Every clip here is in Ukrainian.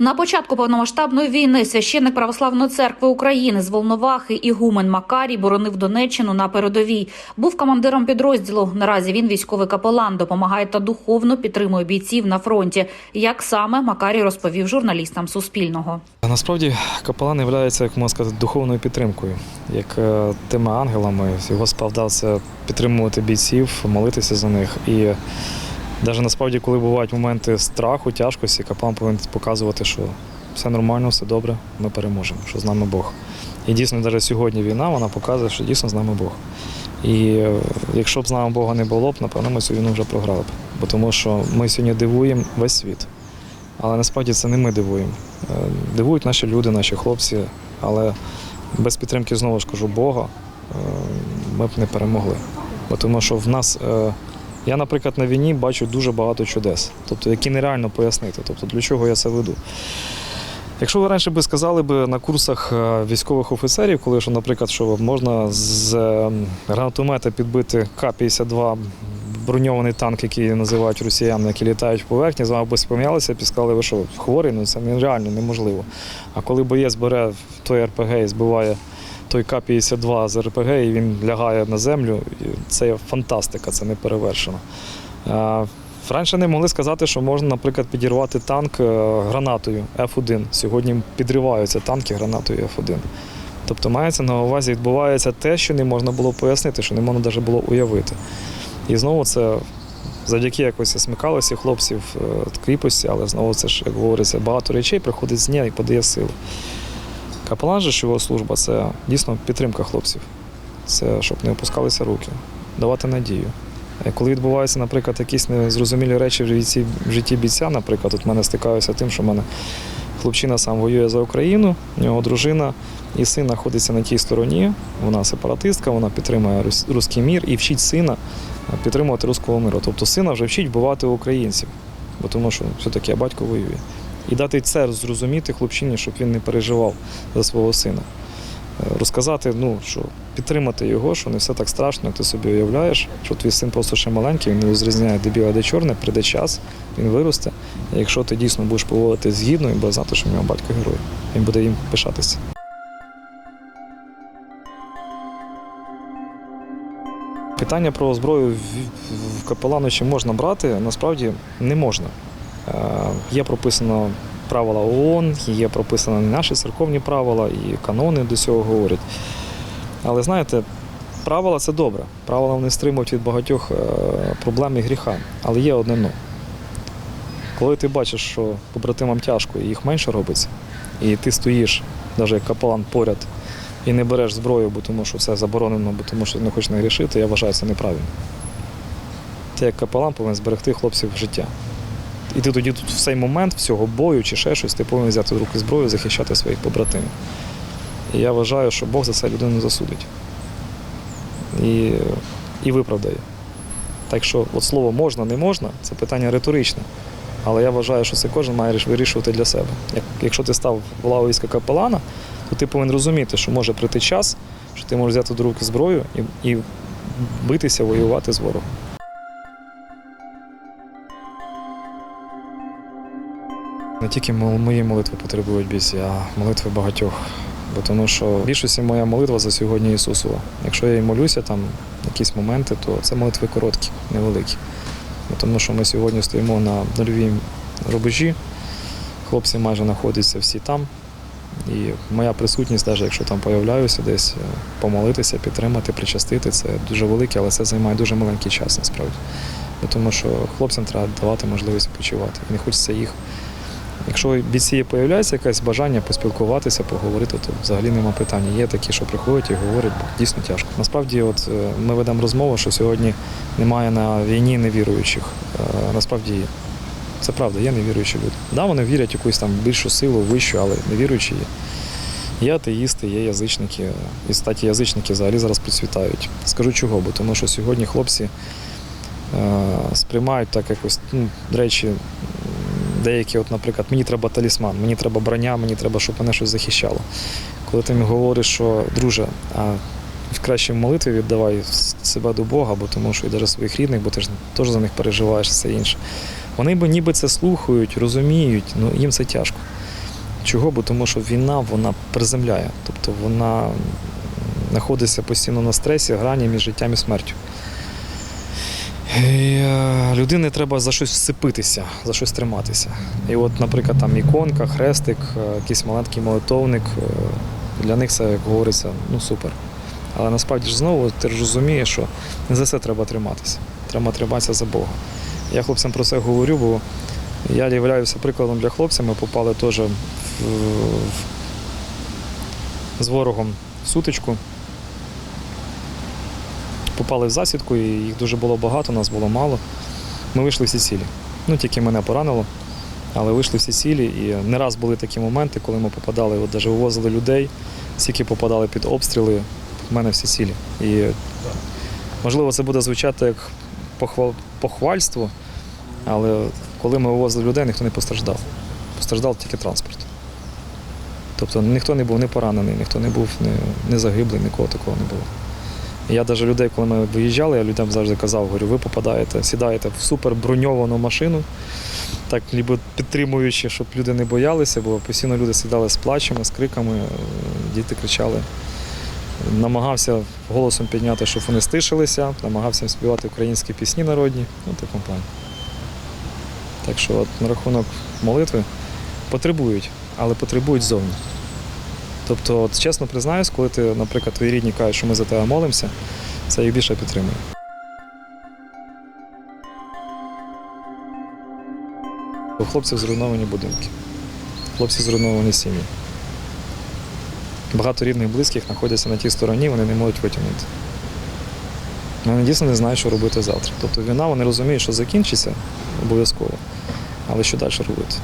На початку повномасштабної війни священник Православної церкви України з Волновахи Ігумен Макарій боронив Донеччину на передовій. Був командиром підрозділу. Наразі він військовий капелан, допомагає та духовно підтримує бійців на фронті. Як саме Макарій розповів журналістам Суспільного. Насправді капелан є, як можна сказати, духовною підтримкою, як е, тими ангелами. Його справдав це підтримувати бійців, молитися за них. І навіть насправді, коли бувають моменти страху, тяжкості, капелан повинен показувати, що все нормально, все добре, ми переможемо, що з нами Бог. І дійсно, навіть сьогодні війна вона показує, що дійсно з нами Бог. І е, якщо б з нами Бога не було б, напевно, ми цю війну вже програли б. Бо тому що ми сьогодні дивуємо весь світ. Але насправді це не ми дивуємо. Е, Дивують наші люди, наші хлопці, але без підтримки, знову ж кажу, Бога е, ми б не перемогли. Бо тому що в нас, я, наприклад, на війні бачу дуже багато чудес, тобто, які нереально пояснити. Тобто, для чого я це веду. Якщо ви раніше би сказали би на курсах е, військових офіцерів, коли що, наприклад, що можна з е, гранатомета підбити К-52 броньований танк, який називають росіяни, які літають в поверхні, з вами би спом'ялися, і сказали, ви що, хворий, ну це нереально, неможливо. А коли боєць бере той РПГ і збиває той К-52 з РПГ, і він лягає на землю, це фантастика, це не перевершено. Е, Раніше не могли сказати, що можна, наприклад, підірвати танк е, гранатою F1. Сьогодні підриваються танки гранатою F1. Тобто мається на увазі відбувається те, що не можна було пояснити, що не можна навіть було уявити. І знову це завдяки якось смикалості хлопців е, кріпості, але знову це ж, як говориться, багато речей приходить з дня і подає сили. Капелан же ж його служба це дійсно підтримка хлопців. Це щоб не опускалися руки, давати надію. Е, Коли відбуваються, наприклад, якісь незрозумілі речі в житті, бійця, наприклад, от мене стикаюся тим, що в мене хлопчина сам воює за Україну, в нього дружина і син знаходиться на тій стороні. Вона сепаратистка, вона підтримує рус- руський мір і вчить сина е, підтримувати руського миру. Тобто сина вже вчить вбивати українців, бо тому що все-таки батько воює. І дати це зрозуміти хлопчині, щоб він не переживав за свого сина. Е, Розказати, ну що підтримати його, що не все так страшно, як ти собі уявляєш, що твій син просто ще маленький, він не розрізняє, де біле, де чорне, прийде час, він виросте. І якщо ти дійсно будеш поводити згідно, він буде знати, що в нього батько герой. Він буде їм пишатися. Питання про зброю в капелану чи можна брати, насправді не можна. Е, Є прописано правила ООН, є прописано наші церковні правила, і канони до цього говорять. Але знаєте, правила це добре. Правила вони стримують від багатьох е, проблем і гріха. Але є одне но. Коли ти бачиш, що побратимам тяжко і їх менше робиться, і ти стоїш, навіть як капелан поряд, і не береш зброю, бо тому що це заборонено, бо тому що не хочеш не грішити, я вважаю це неправильно. Ти як капелан повинен зберегти хлопців життя. І ти тоді тут в цей момент всього бою чи ще щось, ти повинен взяти в руки зброю захищати своїх побратимів. І я вважаю, що Бог за це людину засудить. І, і виправдає. Так що от слово можна, не можна це питання риторичне. Але я вважаю, що це кожен має вирішувати для себе. Як, якщо ти став в лаву війська капелана, то ти повинен розуміти, що може прийти час, що ти можеш взяти до руки зброю і, і битися, воювати з ворогом. Не тільки мої молитви потребують бійці, а молитви багатьох. Бо тому що більшості моя молитва за сьогодні Ісусова. Якщо я і молюся там якісь моменти, то це молитви короткі, невеликі. Бо тому що ми сьогодні стоїмо на нульовій рубежі, хлопці майже знаходяться всі там. І моя присутність, навіть якщо там появляюся десь, е, помолитися, підтримати, причастити, це дуже велике, але це займає дуже маленький час насправді. Бо тому що хлопцям треба давати можливість почувати. І не хочеться їх. Якщо бійці появляється якесь бажання поспілкуватися, поговорити, то взагалі нема питання. Є такі, що приходять і говорять, бо дійсно тяжко. Насправді, от е, ми ведемо розмову, що сьогодні немає на війні невіруючих. Е, Насправді. Це правда, є невіруючі люди. Да, вони вірять в якусь там більшу силу, вищу, але невіруючі є. Є атеїсти, є язичники. І статі язичники взагалі зараз процвітають. Скажу чого, бо тому що сьогодні хлопці е, сприймають так якось, ну, речі, деякі, от, наприклад, мені треба талісман, мені треба броня, мені треба, щоб мене щось захищало. Коли ти їм говориш, що друже, а в кращій молитві віддавай себе до Бога, бо тому що і навіть своїх рідних, бо ти ж теж за них переживаєш все інше. Вони б ніби це слухають, розуміють, ну їм це тяжко. Чого? Бо тому що війна вона приземляє, тобто вона знаходиться постійно на стресі, грані між життям і смертю. І, е, людині треба за щось всипитися, за щось триматися. І от, наприклад, там іконка, хрестик, е, якийсь маленький молитовник, е, для них це, як говориться, ну супер. Але насправді ж знову ти розумієш, що не за це треба триматися. Треба триматися за Бога. Я хлопцям про це говорю, бо я являюся прикладом для хлопців. Ми попали теж в, з ворогом в сутичку. Попали в засідку, і їх дуже було багато, нас було мало. Ми вийшли всі цілі. Ну, тільки мене поранило, але вийшли всі цілі. І не раз були такі моменти, коли ми попадали, от навіть вивозили людей, скільки попадали під обстріли, в мене всі цілі. І можливо, це буде звучати як похвал, похвальство, але коли ми вивозили людей, ніхто не постраждав. Постраждав тільки транспорт. Тобто ніхто не був не поранений, ніхто не був не, не загиблий, нікого такого не було. Я навіть людей, коли ми виїжджали, я людям завжди казав, говорю, ви попадаєте, сідаєте в супер броньовану машину, так ніби підтримуючи, щоб люди не боялися, бо постійно люди сідали з плачами, з криками, е, діти кричали. Намагався голосом підняти, щоб вони стишилися, намагався співати українські пісні народні, ну, такому плані. Так що от, на рахунок молитви потребують, але потребують ззовні. Тобто, от, чесно признаюсь, коли ти, наприклад, твої рідні кажуть, що ми за тебе молимося, це їх більше підтримує. У хлопців зруйновані будинки, хлопці зруйновані сім'ї. Багато рідних близьких знаходяться на тій стороні, вони не можуть витягнути. Вони дійсно не знають, що робити завтра. Тобто війна, вони розуміють, що закінчиться обов'язково, але що далі робити?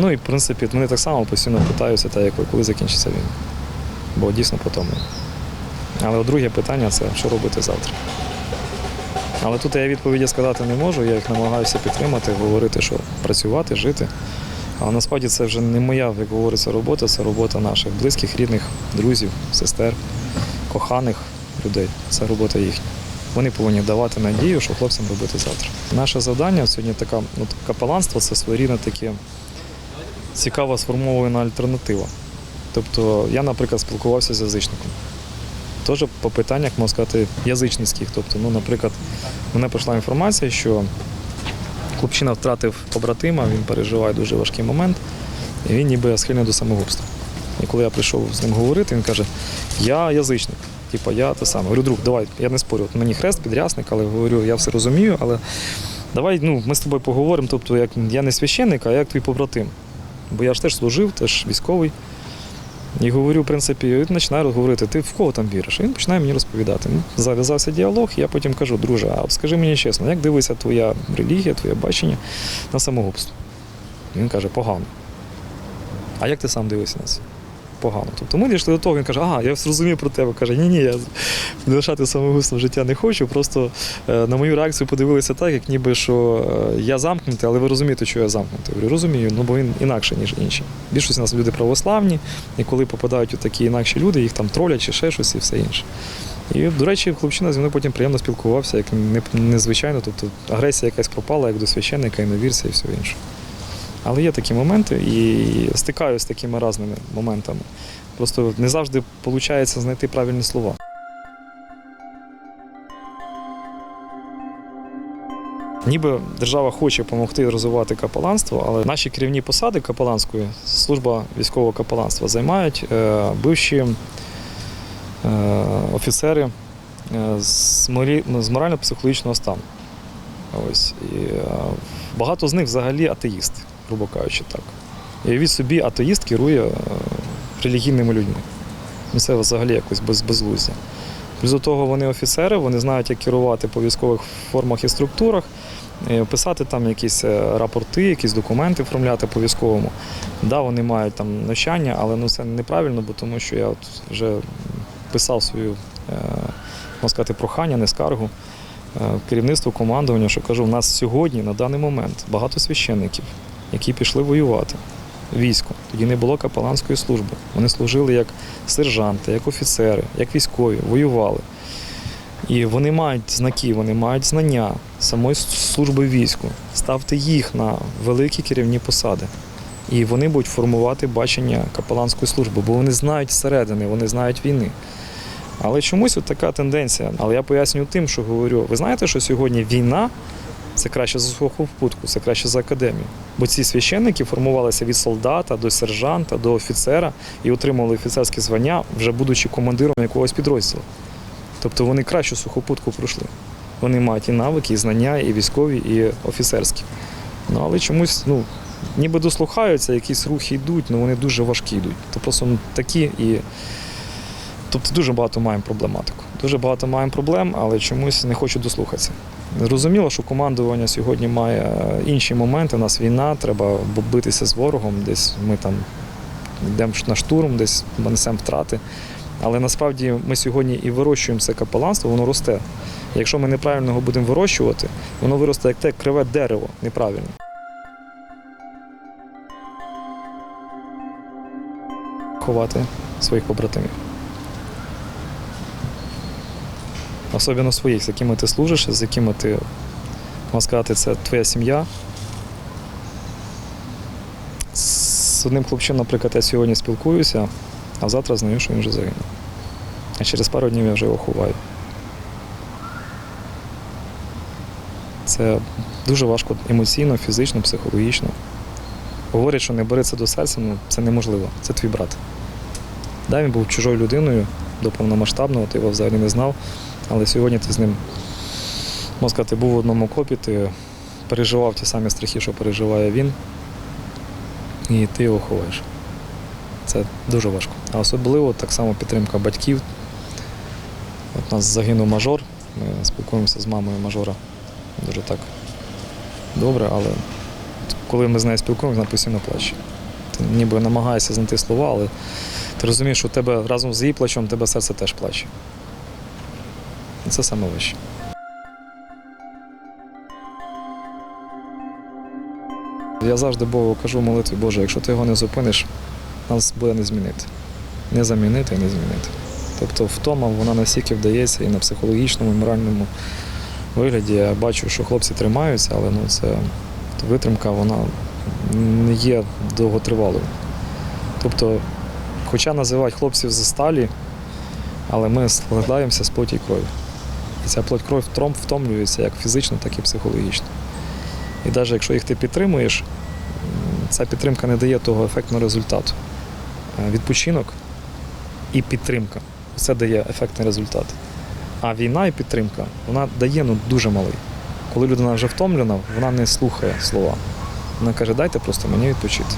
Ну і в принципі вони так само постійно питаються, та коли закінчиться війна. Бо дійсно потомлено. Але друге питання це що робити завтра. Але тут я відповіді сказати не можу, я їх намагаюся підтримати, говорити, що працювати, жити. Але насправді це вже не моя, як говориться, робота, це робота наших близьких, рідних, друзів, сестер, коханих людей. Це робота їхня. Вони повинні давати надію, що хлопцям робити завтра. Наше завдання сьогодні така, ну, капеланство це своєрідне таке цікава сформована альтернатива. Тобто я, наприклад, спілкувався з язичником. Теж по питаннях, можна сказати, язичницьких. Тобто, ну, наприклад, мене прийшла інформація, що хлопчина втратив побратима, він переживає дуже важкий момент, і він ніби схильний до самогубства. І коли я прийшов з ним говорити, він каже: Я язичник. Типа, я те саме. Говорю, друг, давай, я не спорю. От мені хрест, підрясник, але говорю, я все розумію, але давай ну, ми з тобою поговоримо. Тобто, як я не священник, а як твій побратим. Бо я ж теж служив, теж військовий. І говорю, в принципі, він починає говорити, ти в кого там віриш? І він починає мені розповідати. Ну, Зав'язався діалог, і я потім кажу, друже, а скажи мені чесно, як дивиться твоя релігія, твоє бачення на самогубство? Він каже, погано. А як ти сам дивишся на це? Погано. Тобто ми дійшли до того, він каже, ага, я зрозумів про тебе. Каже, ні, ні, я лишати самогубством життя не хочу. Просто е, на мою реакцію подивилися так, як ніби що е, я замкнутий, але ви розумієте, що я замкнутий. Говорю, розумію, ну бо він інакше, ніж інші. Більшість у нас люди православні, і коли попадають у такі інакші люди, їх там тролять чи ще щось і все інше. І, до речі, хлопчина зі мною потім приємно спілкувався, як незвичайно, тобто агресія якась пропала, як до священника, іновірця і все інше. Але є такі моменти і стикаюся з такими різними моментами. Просто не завжди виходить знайти правильні слова. Ніби держава хоче допомогти розвивати капеланство, але наші керівні посади капеланської, служба військового капеланства займають е, бивші е, офіцери е, з, з морально-психологічного стану. Ось. І, е, багато з них взагалі атеїсти, грубо кажучи так. І від собі атеїст керує е, релігійними людьми. Це взагалі якось без, безглуздя. Плюс до того вони офіцери, вони знають, як керувати по військових формах і структурах, е, писати там якісь е, рапорти, якісь документи оформляти по військовому. Да, вони мають там навчання, але ну, це неправильно, бо тому що я от вже писав свою, можна сказати, прохання, не скаргу керівництву командування, що кажу, в нас сьогодні, на даний момент, багато священників, які пішли воювати. Військо. Тоді не було капеланської служби. Вони служили як сержанти, як офіцери, як військові, воювали. І вони мають знаки, вони мають знання самої служби війську. Ставте їх на великі керівні посади. І вони будуть формувати бачення капеланської служби, бо вони знають зсередини, вони знають війни. Але чомусь от така тенденція. Але я пояснюю тим, що говорю: ви знаєте, що сьогодні війна це краще за сухопутку, це краще за академію. Бо ці священники формувалися від солдата до сержанта, до офіцера і отримали офіцерське звання, вже будучи командиром якогось підрозділу. Тобто вони кращу сухопутку пройшли. Вони мають і навики, і знання, і військові, і офіцерські. Ну але чомусь, ну, ніби дослухаються, якісь рухи йдуть, але вони дуже важкі йдуть. То просто ну, такі і. Тобто дуже багато маємо проблематику. Дуже багато маємо проблем, але чомусь не хочу дослухатися. Зрозуміло, що командування сьогодні має е, інші моменти. У нас війна, треба битися з ворогом, десь ми там йдемо на штурм, десь несемо втрати. Але насправді ми сьогодні і вирощуємо це капеланство, воно росте. Якщо ми неправильно його будемо вирощувати, воно виросте як те криве дерево неправильно. Ховати своїх побратимів. Особливо своїх, з якими ти служиш, з якими ти, можна сказати, це твоя сім'я. З одним хлопчином, наприклад, я сьогодні спілкуюся, а завтра знаю, що він вже загинув. А через пару днів я вже його ховаю. Це дуже важко емоційно, фізично, психологічно. Говорять, що не бери це до серця, ну це неможливо. Це твій брат. Да, він був чужою людиною до повномасштабного, ти його взагалі не знав. Але сьогодні ти з ним, можна сказати, був в одному окопі, ти переживав ті самі страхи, що переживає він, і ти його ховаєш. Це дуже важко. А особливо так само підтримка батьків. От у нас загинув мажор, ми спілкуємося з мамою мажора дуже так добре, але коли ми з нею спілкуємося, вона постійно плаче. Ти ніби намагаєшся знайти слова, але ти розумієш, що у тебе разом з її плачем, тебе серце теж плаче. Це саме вище. Я завжди Богу кажу молитві, Боже, якщо ти його не зупиниш, нас буде не змінити. Не замінити і не змінити. Тобто втома вона настільки вдається і на психологічному, і моральному вигляді. Я бачу, що хлопці тримаються, але ну, це витримка вона не є довготривалою. Тобто, хоча називають хлопців зі сталі, але ми складаємося з плоті і крові. Ця плоть кров втомлюється як фізично, так і психологічно. І навіть якщо їх ти підтримуєш, ця підтримка не дає того ефектного результату. Е, Відпочинок і підтримка це дає ефектний результат. А війна і підтримка вона дає ну, дуже малий. Коли людина вже втомлена, вона не слухає слова. Вона каже, дайте просто мені відпочити.